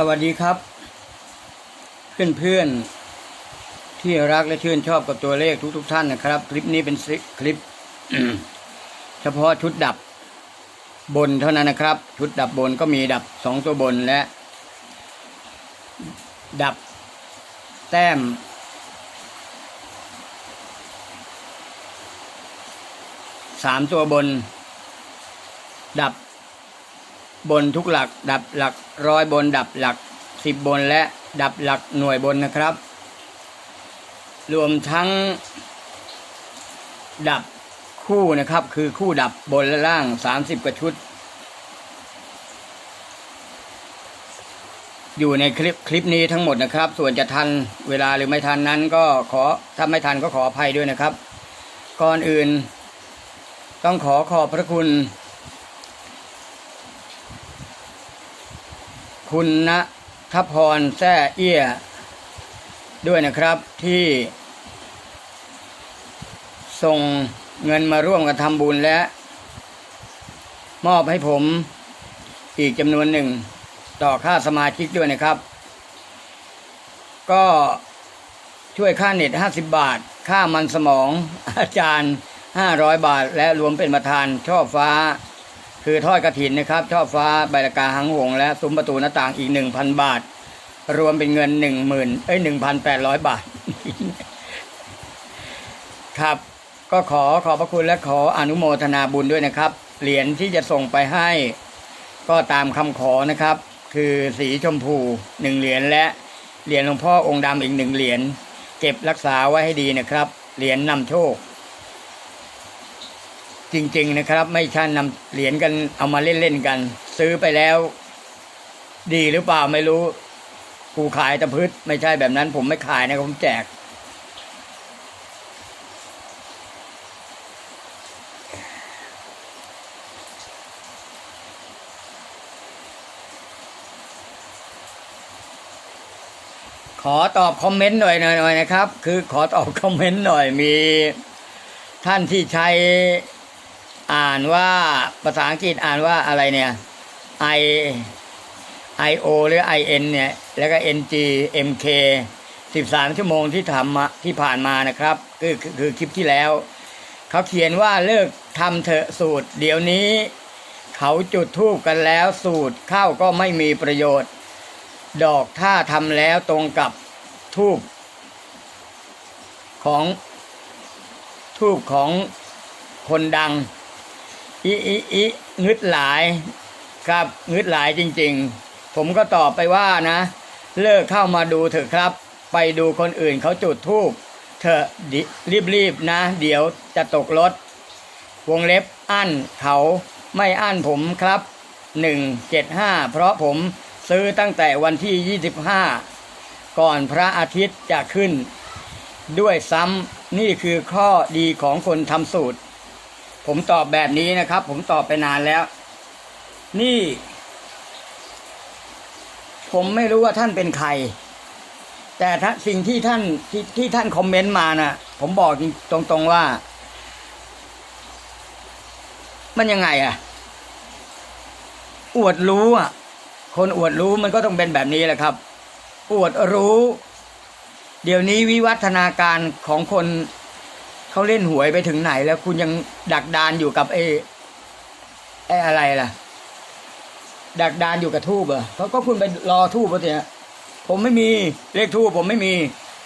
สวัสดีครับ เพื่อนเพื่อนๆที่รักและชื่นชอบกับตัวเลขทุกๆทท่านนะครับ คลิปนี้เป็นคลิป เฉพาะชุดดับบนเท่านั้นนะครับ ชุดดับบนก็มีดับสองตัวบนและ ดับ แต้ม สามตัวบน ดับ บนทุกหลัก ดับหลักร้อยบนดับหลักสิบบนและดับหลักหน่วยบนนะครับ รวมทั้ง ดับคู่นะครับ คือคู่ดับบนและล่างสามสิบกว่าชุด อยู่ในคลิปคลิปนี้ทั้งหมดนะครับ ส่วนจะทันเวลาหรือไม่ทันนั้นก็ขอถ้าไม่ทันก็ขออภัยด้วยนะครับ ก่อนอื่น ต้องขอขอบพระคุณ คุณณทพรแซ่เอี้ย ด้วยนะครับที่ ส่งเงินมาร่วมกันทำบุญและ มอบให้ผมอีกจำนวนหนึ่ง ต่อค่าสมาชิกด้วยนะครับ ก็ช่วยค่าเน็ต 50 บาท ค่ามันสมอง อาจารย์ 500 บาท และรวมเป็นประธานช่อฟ้า คือทอดกระถินนะครับช่อฟ้าใบละกาหังหง และซุ้มประตูหน้าต่างอีก 1,000 บาท รวมเป็นเงิน 10,000เอ้ย1,800 บาท ครับก็ขอขอบพระคุณและขออนุโมทนาบุญด้วยนะครับ เหรียญที่จะส่งไปให้ ก็ตามคำขอนะครับ คือสีชมพูหนึ่งเหรียญและเหรียญหลวงพ่อองค์ดำอีกหนึ่งเหรียญเก็บรักษาไว้ให้ดีนะครับ เหรียญนำโชค จริง ๆนะครับ ไม่ใช่นำเหรียญกันเอามาเล่น ๆ กัน ซื้อไปแล้ว ดีหรือเปล่าไม่รู้กูขายตะพืชไม่ใช่แบบนั้น ผมไม่ขายนะผมแจก ขอตอบคอมเมนต์หน่อยหน่อยนะครับ คือขอตอบคอมเมนต์หน่อยมีท่านที่ใช้ อ่านว่าภาษาอังกฤษอ่านว่าอะไรเนี่ย i i o หรือ i n เนี่ย แล้วก็ n g m k สิบสามชั่วโมงที่ทำมาที่ผ่านมานะครับคือคือคือคลิปที่แล้ว เขาเขียนว่าเลิกทำเถอะสูตร เดี๋ยวนี้ เขาจุดทูบกันแล้วสูตรเข้าก็ไม่มีประโยชน์ ดอกถ้าทำแล้วตรงกับทูบของทูบของคนดัง อิอิอิงึดหลายครับงึดหลายจริง ๆ ผมก็ตอบไปว่านะ เลิกเข้ามาดูเถอะครับ ไปดูคนอื่นเขาจุดทูบเถอะรีบๆนะ เดี๋ยวจะตกรถ วงเล็บอั้นเขาไม่อั้นผมครับหนึ่งเจ็ดห้าเพราะผมซื้อตั้งแต่วันที่ 25 ก่อนพระอาทิตย์จะขึ้น ด้วยซ้ำนี่คือข้อดีของคนทำสูตร ผมตอบแบบนี้นะครับ ผมตอบไปนานแล้ว นี่ ผมไม่รู้ว่าท่านเป็นใคร แต่ถ้าสิ่งที่ท่านที่ที่ท่านคอมเมนต์มานะ่ะ ผมบอกจริงตรงๆว่า มันยังไงอะอวดรู้อะ คนอวดรู้มันก็ต้องเป็นแบบนี้แหละครับ อวดรู้ เดี๋ยวนี้วิวัฒนาการของคน เขาเล่นหวยไปถึงไหนแล้วคุณยังดักดานอยู่กับไอ้ไอ้อะไรล่ะ ดักดานอยู่กับทูบเหรอเพราะก็คุณไปรอทูบเขาเถอะผมไม่มีเลขทูบผมไม่มี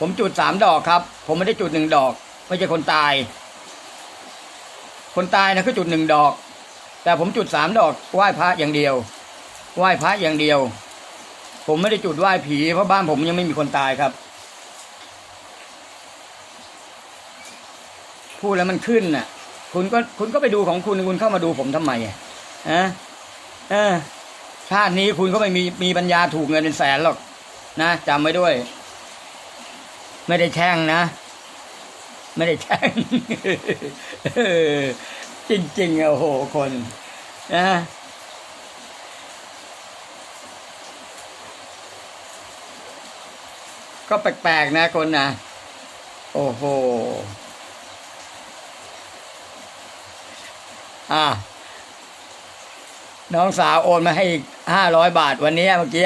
ผมจุดสามดอกครับ ผมไม่ได้จุดหนึ่งดอก ไม่ใช่คนตาย คนตายนะคือจุดหนึ่งดอก แต่ผมจุดสามดอกไหว้พระอย่างเดียว ไหว้พระอย่างเดียว ผมไม่ได้จุดไหว้ผีเพราะบ้านผมยังไม่มีคนตายครับ พูดแล้วมันขึ้นน่ะ คุณก็คุณก็ไปดูของคุณคุณเข้ามาดูผมทำไมอะอะเออชาตินี้คุณก็ไม่มีมีปัญญาถูกเงินเป็นแสนหรอกนะจำไว้ด้วย ไม่ได้แช่งนะ ไม่ได้แช่งจริงๆอะโอ้โหคนนะก็แปลกๆนะคนนะโอ้โห อ่าน้องสาวโอนมาให้อีกห้าร้อยบาทวันนี้เมื่อกี้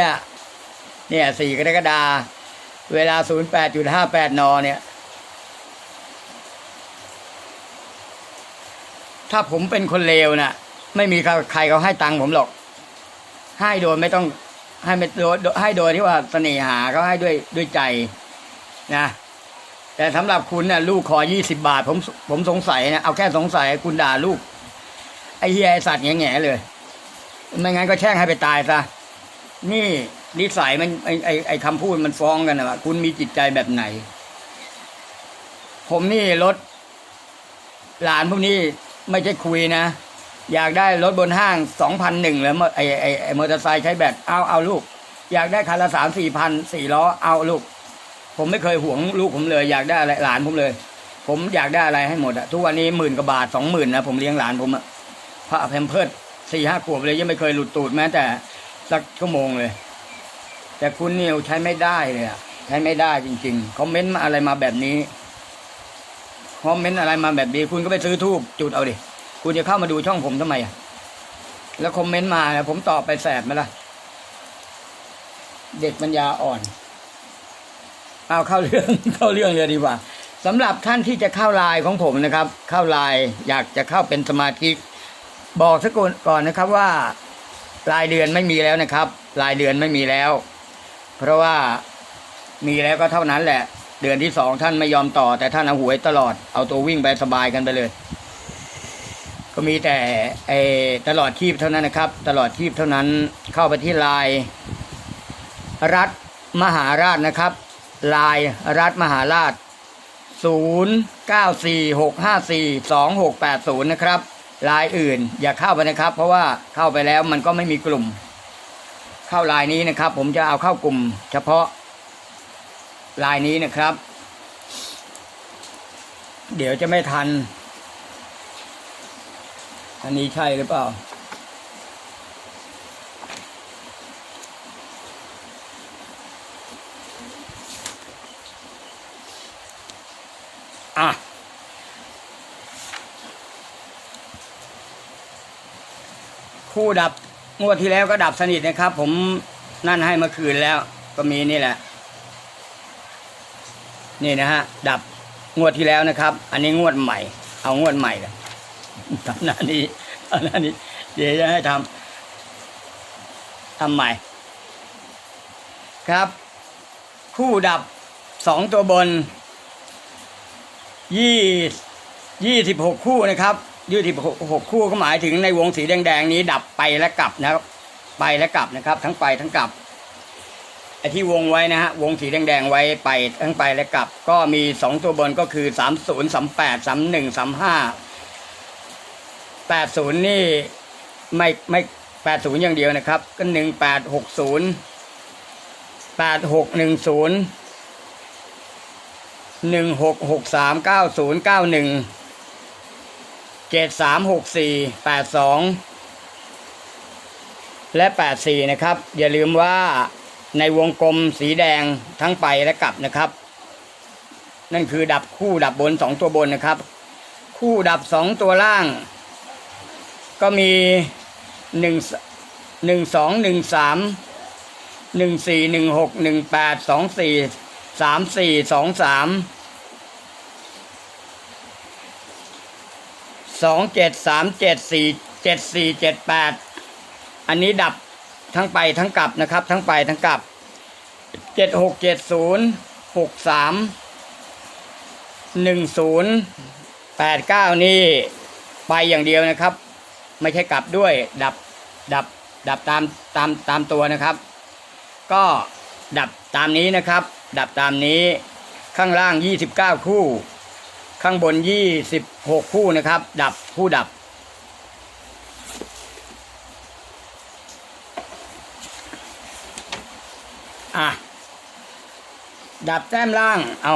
เนี่ยสี่กรกฎาเวลาศูนย์แปดจุดห้าแปดนเนี่ย ถ้าผมเป็นคนเลวน่ะ ไม่มีใครเขาให้ตังค์ผมหรอก ให้โดยไม่ต้องให้ไม่โดยให้โดยที่ว่าเสน่หาเขาให้ด้วยด้วยใจนะแต่สำหรับคุณน่ะลูกขอยี่สิบาท ผมผมสงสัยนะเอาแค่สงสัยคุณด่าลูก ไอ้เฮียไอ้สัตว์แง่ๆเลย ไม่งั้นก็แช่งให้ไปตายซะ นี่นิสัยมันไอ้ไอ้ไอคำพูดมันฟ้องกันนะว่าคุณมีจิตใจแบบไหน ผมนี่รถ หลานพวกนี้ไม่ใช่คุยนะ อยากได้รถบนห้างสองพันหนึ่งแล้วไอ้ไอ้ไอ้มอเตอร์ไซค์ใช้แบตเอาเอาลูก อยากได้คันละสามสี่พันสี่ล้อเอาลูก ผมไม่เคยห่วงลูกผมเลย อยากได้อะไรหลานผมเลย ผมอยากได้อะไรให้หมดอะทุกวันนี้หมื่นกว่าบาทสองหมื่นนะผมเลี้ยงหลานผมอะ พระแพมเพิร์ดสี่ห้าขวบเลยยังไม่เคยหลุดตูดแม้แต่สักชั่วโมงเลย แต่คุณนิวใช้ไม่ได้เลยอะใช้ไม่ได้จริงๆคอมเมนต์มาอะไรมาแบบนี้คอมเมนต์อะไรมาแบบนี้ คุณก็ไปซื้อทูบจุดเอาดิคุณจะเข้ามาดูช่องผมทำไมอะแล้วคอมเมนต์มาผมตอบไปแสบไหมล่ะ เด็กปัญญาอ่อน เอาเข้าเรื่องเข้าเรื่องเลยดีกว่าสำหรับท่านที่จะเข้าไลน์ของผมนะครับ เข้าไลน์อยากจะเข้าเป็นสมาชิก บอกสักก่อนนะครับว่ารายเดือนไม่มีแล้วนะครับ รายเดือนไม่มีแล้ว เพราะว่ามีแล้วก็เท่านั้นแหละ เดือนที่สองท่านไม่ยอมต่อ แต่ท่านเอาหวยตลอดเอาตัววิ่งไปสบายกันไปเลย ก็มีแต่ไอ้ตลอดชีพเท่านั้นนะครับ ตลอดชีพเท่านั้นเข้าไปที่ลน์รัฐมหาราชนะครับลน์รัฐมหาราช 0 9 4 6 5 4 2 6 8 0 นะครับ ลน์อื่น อย่าเข้าไปนะครับ เพราะว่าเข้าไปแล้วมันก็ไม่มีกลุ่ม เข้าไลน์นี้นะครับ ผมจะเอาเข้ากลุ่ม เฉพาะไลน์นี้นะครับ เดี๋ยวจะไม่ทัน อันนี้ใช่หรือเปล่าอะ คู่ดับงวดที่แล้วก็ดับสนิทนะครับ ผมนั่นให้เมื่อคืนแล้ว ก็มีนี่แหละ นี่นะฮะ ดับงวดที่แล้วนะครับ อันนี้งวดใหม่ เอางวดใหม่กันทำหน้านี้ทำหน้านี้ เดี๋ยวจะให้ทำทำใหม่ ครับ คู่ดับสองตัวบนยี่ยี่สิบหกคู่นะครับ ยี่สิบหกคู่ก็หมายถึงในวงสีแดงๆนี้ดับไปและกลับนะครับ ไปและกลับนะครับ ทั้งไปทั้งกลับไอ้ที่วงไว้นะฮะวงสีแดงๆไว้ไปทั้งไปและกลับ ก็มีสองตัวบนก็คือสามศูนย์สามแปดสามหนึ่งสามห้าแปดศูนย์นี่ไม่ไม่แปดศูนย์อย่างเดียวนะครับ ก็หนึ่งแปดหกศูนย์แปดหกหนึ่งศูนย์หนึ่งหกหกสามเก้าศูนย์เก้าหนึ่ง เจ็ดสามหกสี่แปดสองและแปดสี่นะครับ อย่าลืมว่าในวงกลมสีแดงทั้งไปและกลับนะครับ นั่นคือดับคู่ดับบนสองตัวบนนะครับ คู่ดับสองตัวล่าง ก็มีหนึ่งหนึ่งสองหนึ่งสามหนึ่งสี่หนึ่งหกหนึ่งแปดสองสี่สามสี่สองสาม สองเจ็ดสามเจ็ดสี่เจ็ดสี่เจ็ดแปดอันนี้ดับทั้งไปทั้งกลับนะครับ ทั้งไปทั้งกลับเจ็ดหกเจ็ดศูนย์หกสามหนึ่งศูนย์แปดเก้านี่ไปอย่างเดียวนะครับ ไม่ใช่กลับด้วยดับดับดับตามตามตามตัวนะครับ ก็ดับตามนี้นะครับ ดับตามนี้ข้างล่าง 29 คู่ ข้างบน26คู่นะครับ ดับคู่ดับ อะ ดับแต้มล่าง เอา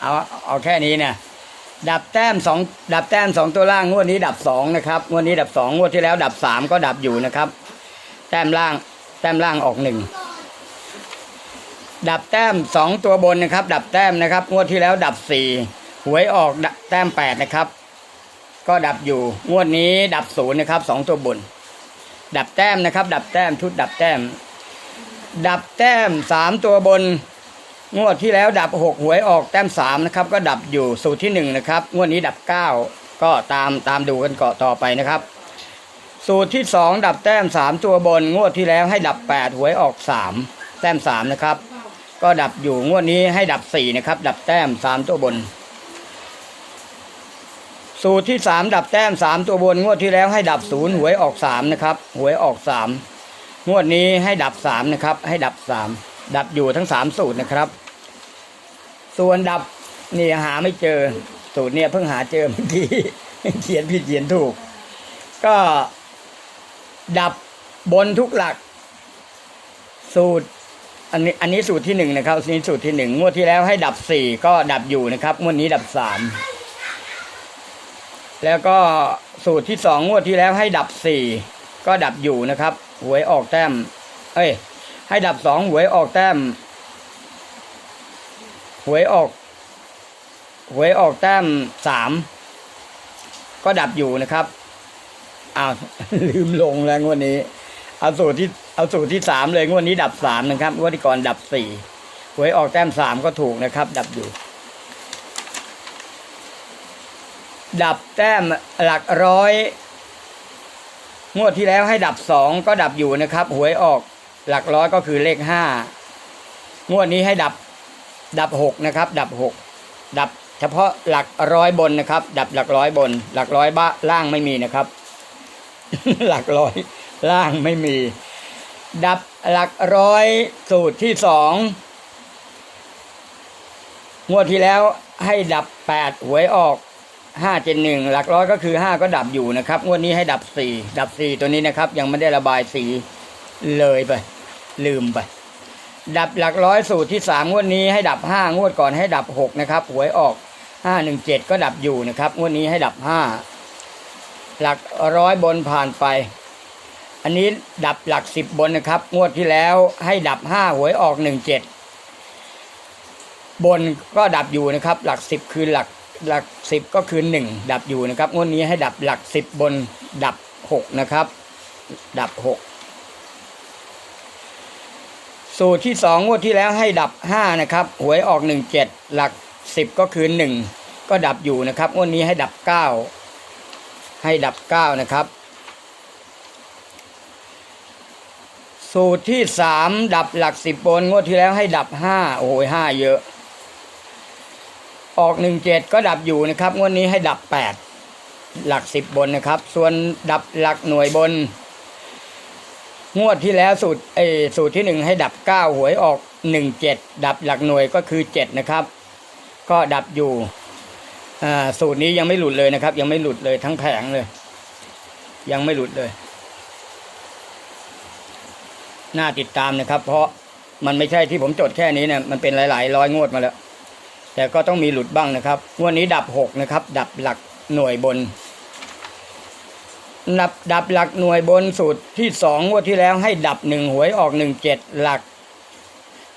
เอาเอาแค่นี้เนี่ยดับแต้มสองดับแต้มสองตัวล่างงวดนี้ดับสองนะครับงวดนี้ดับสองงวดที่แล้วดับสามก็ดับอยู่นะครับ แต้มล่าง แต้มล่างออกหนึ่ง ดับแต้มสองตัวบนนะครับ ดับแต้มนะครับ งวดที่แล้วดับสี่หวยออกดับแต้มแปดนะครับ ก็ดับอยู่ งวดนี้ดับศูนย์นะครับสองตัวบน ดับแต้มนะครับ ดับแต้มชุดดับแต้ม ดับแต้มสามตัวบน งวดที่แล้วดับหกหวยออกแต้มสามนะครับ ก็ดับอยู่สูตรที่หนึ่งนะครับ งวดนี้ดับเก้าก็ตามตามดูกันเกาะต่อไปนะครับ สูตรที่สองดับแต้มสามตัวบน งวดที่แล้วให้ดับแปดหวยออกสามแต้มสามนะครับ ก็ดับอยู่งวดนี้ให้ดับสี่นะครับ ดับแต้มสามตัวบน สูตรที่สามดับแต้มสามตัวบน งวดที่แล้วให้ดับศูนย์หวยออกสามนะครับหวยออกสามงวดนี้ให้ดับสามนะครับ ให้ดับสามดับอยู่ทั้งสามสูตรนะครับ ส่วนดับนี่หาไม่เจอ สูตรเนี่ยเพิ่งหาเจอเมื่อกี้เขียนผิดเขียนถูก ก็ดับบนทุกหลัก สูตร อันนี้อันนี้สูตรที่หนึ่งนะครับอันนี้สูตรที่หนึ่งงวดที่แล้วให้ดับสี่ก็ดับอยู่นะครับงวดนี้ดับสามแล้วก็สูตรที่สองงวดที่แล้วให้ดับสี่ก็ดับอยู่นะครับหวยออกแต้ม เอ้ย ให้ดับสองหวยออกแต้มหวยออกหวยออกแต้มสามก็ดับอยู่นะครับอ้าวลืมลงแล้วงวดนี้ เอาสูตรที่เอาสูตรที่สามเลยงวดนี้ดับสามนะครับงวดที่ก่อนดับสี่หวยออกแต้มสามก็ถูกนะครับ ดับอยู่ ดับแต้มหลักร้อยงวดที่แล้วให้ดับสองก็ดับอยู่นะครับ หวยออกหลักร้อยก็คือเลขห้างวดนี้ให้ดับดับหกนะครับ ดับหกดับเฉพาะหลักร้อยบนนะครับ ดับหลักร้อยบน หลักร้อยบ้าล่างไม่มีนะครับ หลักร้อย ล่างไม่มี ดับหลักร้อยสูตรที่สองงวดที่แล้วให้ดับแปดหวยออกห้าเจ็ดหนึ่งหลักร้อยก็คือห้าก็ดับอยู่นะครับ งวดนี้ให้ดับสี่ดับสี่ตัวนี้นะครับ ยังไม่ได้ระบายสีเลยไป ลืมไป ดับหลักร้อยสูตรที่สามงวดนี้ให้ดับห้างวดก่อนให้ดับหกนะครับหวยออกห้าหนึ่งเจ็ดก็ดับอยู่นะครับ งวดนี้ให้ดับห้าหลักร้อยบนผ่านไป อันนี้ดับหลักสิบบนนะครับ งวดที่แล้วให้ดับห้าหวยออกหนึ่งเจ็ดบนก็ดับอยู่นะครับ หลักสิบคือหลักหลักสิบก็คือหนึ่งดับอยู่นะครับ งวดนี้ให้ดับหลักสิบบนดับหกนะครับ ดับหกสูตรที่สองงวดที่แล้วให้ดับห้านะครับหวยออกหนึ่งเจ็ดหลักสิบก็คือหนึ่งก็ดับอยู่นะครับงวดนี้ให้ดับเก้าให้ดับเก้านะครับ สูตรที่สามดับหลักสิบบนงวดที่แล้วให้ดับห้าโอ้ยห้าเยอะ ออกหนึ่งเจ็ดก็ดับอยู่นะครับ งวดนี้ให้ดับแปดหลักสิบบนนะครับ ส่วนดับหลักหน่วยบน งวดที่แล้วสูตรเออสูตรที่หนึ่งให้ดับเก้าหวยออกหนึ่งเจ็ดดับหลักหน่วยก็คือเจ็ดนะครับ ก็ดับอยู่อ่าสูตรนี้ยังไม่หลุดเลยนะครับ ยังไม่หลุดเลยทั้งแผงเลย ยังไม่หลุดเลย น่าติดตามนะครับ เพราะมันไม่ใช่ที่ผมจดแค่นี้เนี่ยมันเป็นหลาย ๆ ร้อยงวดมาแล้ว แต่ก็ต้องมีหลุดบ้างนะครับงวดนี้ดับหกนะครับ ดับหลักหน่วยบนดับดับหลักหน่วยบนสูตรที่สองงวดที่แล้วให้ดับหนึ่งหวยออกหนึ่งเจ็ดหลัก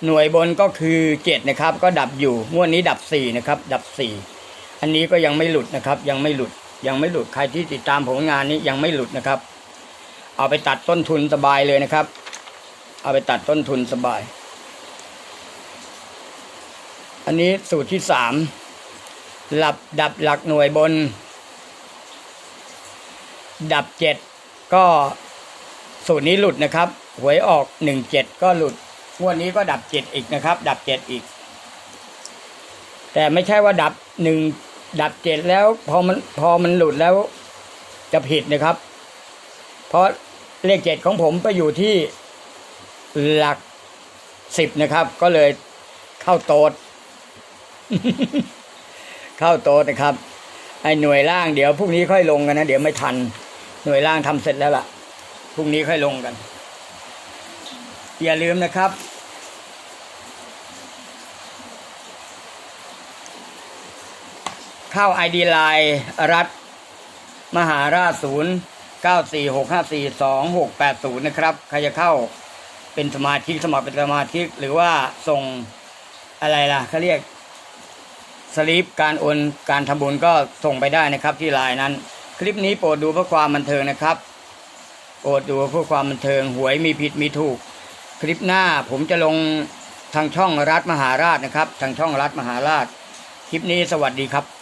หน่วยบนก็คือเจ็ดนะครับ ก็ดับอยู่งวดนี้ดับสี่นะครับ ดับสี่อันนี้ก็ยังไม่หลุดนะครับ ยังไม่หลุดยังไม่หลุดใครที่ติดตามผลงานนี้ยังไม่หลุดนะครับ เอาไปตัดต้นทุนสบายเลยนะครับ เอาไปตัดต้นทุนสบาย อันนี้สูตรที่สามหลับดับหลักหน่วยบน ดับเจ็ดก็สูตรนี้หลุดนะครับ หวยออกหนึ่งเจ็ดก็หลุดงวดนี้ก็ดับเจ็ดอีกนะครับ ดับเจ็ดอีก แต่ไม่ใช่ว่าดับหนึ่งดับเจ็ดแล้วพอมันพอมันหลุดแล้วจะผิดนะครับ เพราะเลขเจ็ดของผมไปอยู่ที่ หลักสิบนะครับ ก็เลยเข้าโตด เข้าโตดนะครับไอ้หน่วยล่างเดี๋ยวพรุ่งนี้ค่อยลงกันนะ เดี๋ยวไม่ทัน หน่วยล่างทำเสร็จแล้วล่ะพรุ่งนี้ค่อยลงกัน อย่าลืมนะครับ เข้าไอดีไลน์รัฐ มหาราชศูนย์เก้าสี่หกห้าสี่สองหกแปดศูนย์นะครับ ใครจะเข้า เป็นสมาชิกสมัครเป็นสมาชิกหรือว่าส่งอะไรล่ะเขาเรียกสลิปการโอนการทำบุญก็ส่งไปได้นะครับ ที่ไลน์นั้น คลิปนี้โปรดดูเพื่อความบันเทิงนะครับโปรดดูเพื่อความบันเทิงหวยมีผิดมีถูก คลิปหน้าผมจะลงทางช่องรัฐมหาราชนะครับ ทางช่องรัฐมหาราช คลิปนี้สวัสดีครับ